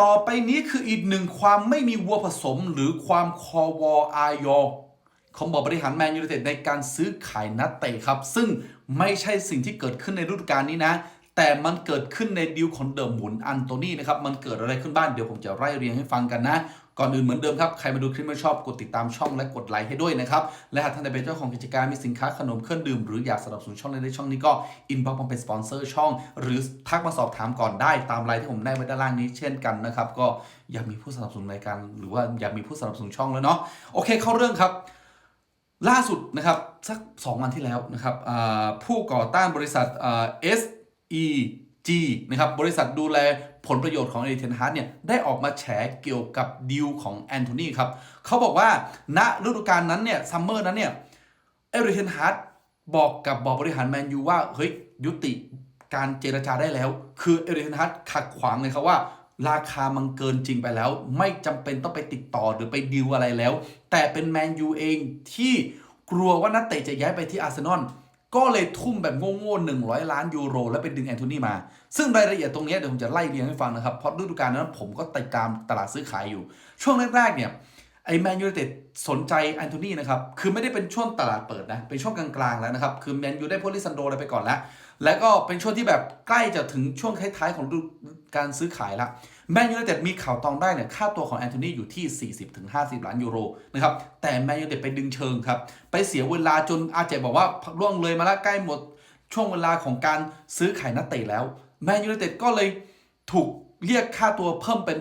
ต่อไปนี้คืออีกหนึ่งความไม่มีวัวผสมหรือความคอวออายอของบอร์ดบริหารแมนยูไนเต็ดในการซื้อขายนักเตะครับ ซึ่งไม่ใช่สิ่งที่เกิดขึ้นในฤดูกาลนี้นะ แต่มันเกิดขึ้นในดิวของเดิมหมุนอันโตนี่นะครับมันเกิดอะไรขึ้นบ้างเดี๋ยวผมจะไล่เรียงให้ฟังกันนะ ก่อนอื่นเหมือนเดิมครับ ใครมาดูคลิปไม่ชอบกดติดตามช่องและกดไลค์ให้ด้วยนะครับ และหากท่านใดเป็นเจ้าของกิจการมีสินค้าขนมเครื่องดื่ม หรืออยากสนับสนุนช่องในช่องนี้ก็อินบ็อกซ์มาเป็นสปอนเซอร์ช่อง หรือทักมาสอบถามก่อนได้ตามไลน์ที่ผมได้ไว้ด้านล่างนี้เช่นกันนะครับก็อยากมีผู้สนับสนุนรายการหรือว่าอยากมีผู้สนับสนุนช่องแล้วเนาะโอเคเข้าเรื่องครับล่าสุดนะครับสัก 2 วันที่แล้วนะครับผู้ก่อตั้งบริษัทอ่ EG นะครับบริษัทดูแลผลประโยชน์ของเอริเทนฮาร์ดเนี่ยได้ออกมาแฉเกี่ยวกับดีลของแอนโทนีครับเขาบอกว่าณฤดูกาลนั้นเนี่ยซัมเมอร์นั้นเนี่ยเอริเทนฮาร์ดบอกกับบอร์ดบริหารแมนยูว่าเฮ้ยยุติการเจรจาได้แล้ว คือเอริเทนฮาร์ดขัดขวางเลยครับว่าราคามันเกินจริงไปแล้ว ไม่จำเป็นต้องไปติดต่อหรือไปดีลอะไรแล้ว แต่เป็นแมนยูเองที่กลัวว่านักเตะจะย้ายไปที่อาร์เซนอล ก็เลยทุ่มแบบโง่ๆหนึ่งร้อยล้านยูโร แล้วไปดึงแอนโทนีมา ซึ่งรายละเอียดตรงนี้เดี๋ยวผมจะไล่เรียงให้ฟังนะครับ เพราะฤดูกาลนั้นผมก็ติดตามตลาดซื้อขายอยู่ ช่วงแรกๆเนี่ยไอแมนยูไนเต็ดสนใจแอนโทนีนะครับ คือไม่ได้เป็นช่วงตลาดเปิดนะ เป็นช่วงกลางๆแล้วนะครับ คือแมนยูได้พวกลิซันโดอะไรไปก่อนแล้ว แล้วก็เป็นช่วงที่แบบใกล้จะถึงช่วงท้ายๆของฤดูการซื้อขายละ แมนยูไนเต็ดมีข่าวตองได้เนี่ยค่าตัวของแอนโทนีอยู่ที่ 40-50 ล้านยูโรนะครับแต่แมนยูไนเต็ดไปดึงเชิงครับไปเสียเวลาจนอาเจบอกว่าล่วงเลยมาล้วใกล้หมดช่วงเวลาของการซื้อขายนักเตะแล้วแมนยูไนเต็ดก็เลยถูกเรียกค่าตัวเพิ่มเป็น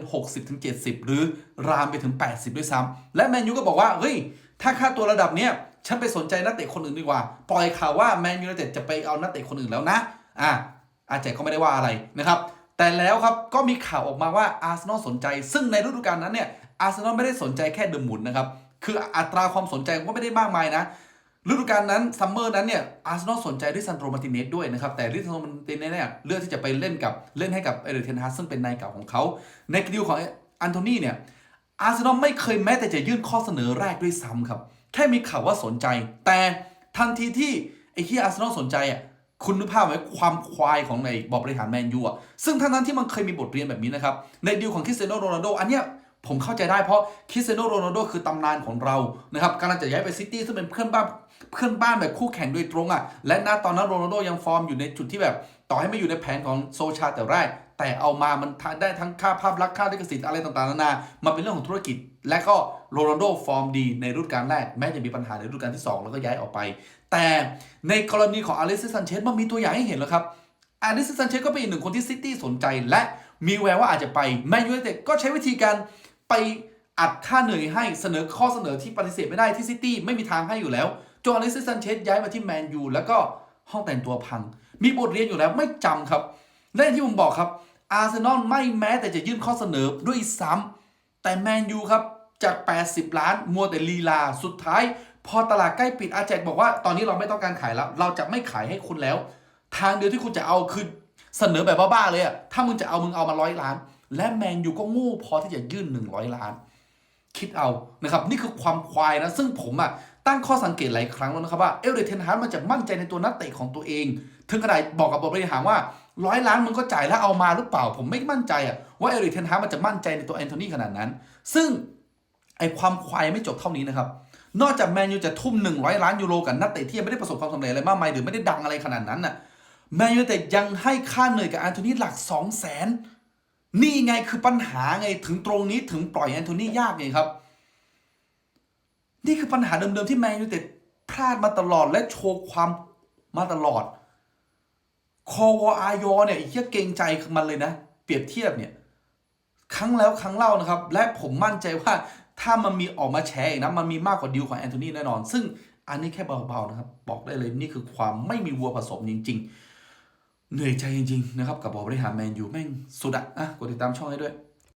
60-70 หรือรามไปถึง 80 ด้วยซ้ำและแมนยูก็บอกว่าเฮ้ยถ้าค่าตัวระดับเนี้ยฉันไปสนใจนักเตะคนอื่นดีกว่า ปล่อยข่าวว่าแมนยูไนเต็ดจะไปเอานักเตะคนอื่นแล้วนะ อะอาเจก็ไม่ได้ว่าอะไรนะครับ แต่แล้วครับก็มีข่าวออกมาว่าอาร์เซนอลสนใจ ซึ่งในฤดูกาลนั้นเนี่ยอาร์เซนอลไม่ได้สนใจแค่เดอะมุนนะครับ คืออัตราความสนใจก็ไม่ได้มากมายนะฤดูกาลนั้นซัมเมอร์นั้นเนี่ยอาร์เซนอลสนใจริซันโดมาติเนสด้วยนะครับ แต่ริซันโดมาติเนสเนี่ยเลือกที่จะไปเล่นกับเล่นให้กับเอเดร์เทนฮาร์ซึ่งเป็นนายเก่าของเขา ในดีลของอันโทนีเนี่ยอาร์เซนอลไม่เคยแม้แต่จะยื่นข้อเสนอแรกด้วยซ้ำครับ แค่มีข่าวว่าสนใจ แต่ทันทีที่ไอ้ที่อาร์เซนอลสนใจอะ คุณนึกภาพไว้ความควายของในบอร์ดบริหารแมนยูอะซึ่งทั้งนั้นที่มันเคยมีบทเรียนแบบนี้นะครับในดีลของคริสเตียโนโรนัลโดอันเนี้ย ผมเข้าใจได้เพราะคริสเตียโนโรนัลโดคือตำนานของเรานะครับกำลังจะย้ายไปซิตี้ซึ่งเป็นเพื่อนบ้านเพื่อนบ้านแบบคู่แข่งโดยตรงอะและณตอนนั้นโรนัลโดยังฟอร์มอยู่ในจุดที่แบบ ต่อให้ไม่อยู่ในแผนของโซชาแต่แรกแต่เอามามันได้ทั้งค่าภาพลักษณ์ค่าลิขสิทธิ์อะไรต่างๆนานามาเป็นเรื่องของธุรกิจ และก็โรนัลโดฟอร์มดีในฤดูกาลแรก แม้จะมีปัญหาในฤดูกาลที่ 2 แล้วก็ย้ายออกไป แต่ในกรณีของอเล็กซิสซันเชสมันมีตัวอย่างให้เห็นแล้วครับอลิสซันเชสก็เป็นอีกหนึ่งคนที่ซิตี้สนใจ และมีแววว่าอาจจะไปแมนยูไนเต็ดก็ใช้วิธีการ ไปอัดค่าเหนื่อยให้เสนอข้อเสนอที่ปฏิเสธไม่ได้ที่ซิตี้ไม่มีทางให้อยู่แล้วจนอลิสซันเชสย้ายมาที่แมนยูแล้วก็ห้องแต่งตัวพัง มีบทเรียนอยู่แล้วไม่จำครับ และที่ผมบอกครับ อาร์เซนอลไม่แม้แต่จะยื่นข้อเสนอด้วยซ้ำแต่แมนยูครับจาก 80 ล้าน มัวแต่ลีลา สุดท้าย พอตลาดใกล้ปิดอาแจกบอกว่า ตอนนี้เราไม่ต้องการขายแล้ว เราจะไม่ขายให้คุณแล้ว ทางเดียวที่คุณจะเอาคือเสนอแบบบ้าๆเลยอะถ้ามึงจะเอามึงเอามาร้อยล้าน และแมนยูก็โง่พอที่จะยื่น 100 ล้าน คิดเอานะครับ นี่คือความควายนะ ซึ่งผมอะตั้งข้อสังเกตหลายครั้งแล้วนะครับว่าเอลเดเทนฮาร์มันจะมั่นใจในตัวนักเตะของตัวเอง ถึงขนาดบอกกับบริหารว่าร้อยล้านมึงก็จ่ายแล้วเอามาหรือเปล่า ผมไม่มั่นใจอะว่าเอลเดเทนฮาร์มันจะมั่นใจในตัวแอนโทนีขนาดนั้น ซึ่งไอความควายไม่จบเท่านี้นะครับนอกจากแมนยูจะทุ่ม 100 ล้านยูโรกับนักเตะที่ยังไม่ได้ประสบความสำเร็จอะไรมากมายหรือไม่ได้ดังอะไรขนาดนั้นน่ะแมนยูแต่ยังให้ค่าเหนื่อยกับแอนโทนีหลัก 2 0 0แส นี่ไงคือปัญหาไงถึงตรงนี้ถึงปล่อยแอนโทนียากไงครับ นี่คือปัญหาเดิมๆที่แมนยูเต็ดพลาดมาตลอดและโชว์ความมาตลอด คอวอายอเนี่ยเหี้ยเกรงใจมันเลยนะ เปรียบเทียบเนี่ย ครั้งแล้วครั้งเล่านะครับ และผมมั่นใจว่าถ้ามันมีออกมาแชร์อีกนะ มันมีมากกว่าดิวของแอนโทนีแน่นอน ซึ่งอันนี้แค่เบาๆนะครับ บอกได้เลยนี่คือความไม่มีวัวผสมจริง ๆ เหนื่อยใจจริงๆนะครับ กับบอร์ดบริหารแมนยูแม่งสุดอะอะกดติดตามช่องให้ด้วย